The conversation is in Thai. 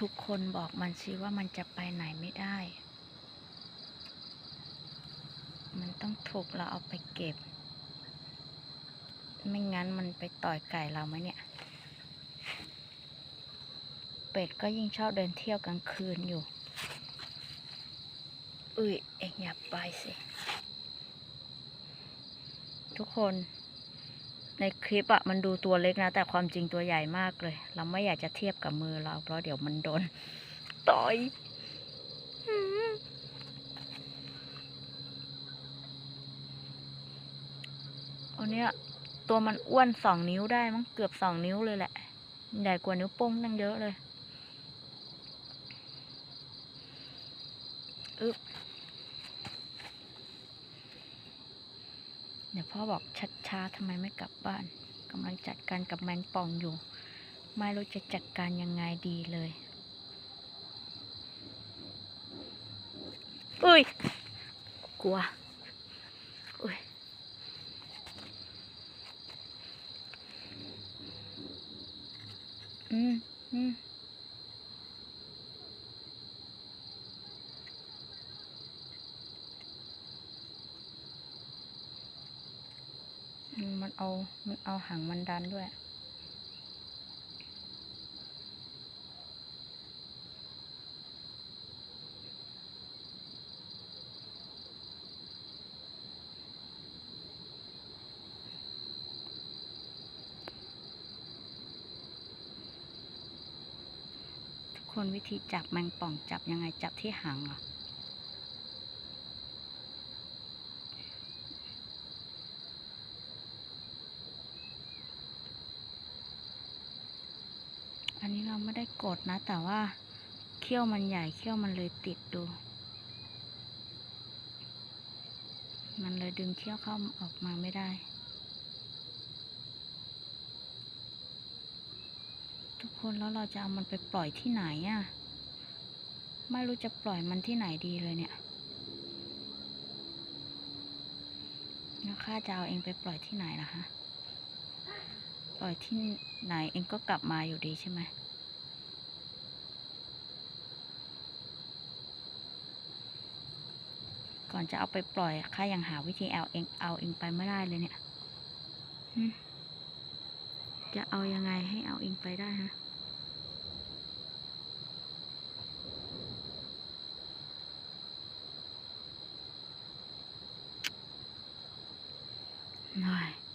ทุกคนบอกมันสิว่ามันจะไปไหนไม่ได้ มันต้องถูกเราเอาไปเก็บ ไม่งั้นมันไปต่อยไก่เราไหมเนี่ย เป็ดก็ยิ่งชอบเดินเที่ยวกลางคืนอยู่ อุ้ยเอ็งอย่าไปสิ ทุกคน ในคลิปอะมันดูตัวเล็กนะ แต่ความจริงตัวใหญ่มากเลย เราไม่อยากจะเทียบกับมือเรา เพราะเดี๋ยวมันโดนต่อยอันเนี้ยตัวมันอ้วนสองนิ้วได้มั้งเกือบสองนิ้วเลยแหละ ใหญ่กว่านิ้วโป้งตั้งเยอะเลยอึ๊บ เดี๋ยวพ่อบอกช้าๆทำไมไม่กลับบ้านกำลังจัดการกับแมงป่องอยู่ ไม่รู้จะจัดการยังไงดีเลยอุ้ยกลัวอุ้ยอืมอืม มันเอา มันเอาหางมันดันด้วย ทุกคนวิธีจับแมงป่องจับยังไงจับที่หางเห อันนี้เราไม่ได้กดนะ แต่ว่าเขี้ยวมันใหญ่เขี้ยวมันเลยติดดู มันเลยดึงเขี้ยวเข้าออกมาไม่ได้ ทุกคนแล้วเราจะเอามันไปปล่อยที่ไหนอะ่ะ ไม่รู้จะปล่อยมันที่ไหนดีเลยเนี่ยแล้วข้าจะเอาเองไปปล่อยที่ไหนล่ะฮะ ปล่อยที่ไหนเองก็กลับมาอยู่ดีใช่ไหมก่อนจะเอาไปปล่อยข้ายังหาวิธีเอาเองเอาเองไปไม่ได้เลยเนี่ย จะเอายังไงให้เอาเองไปได้ฮะ หน่อย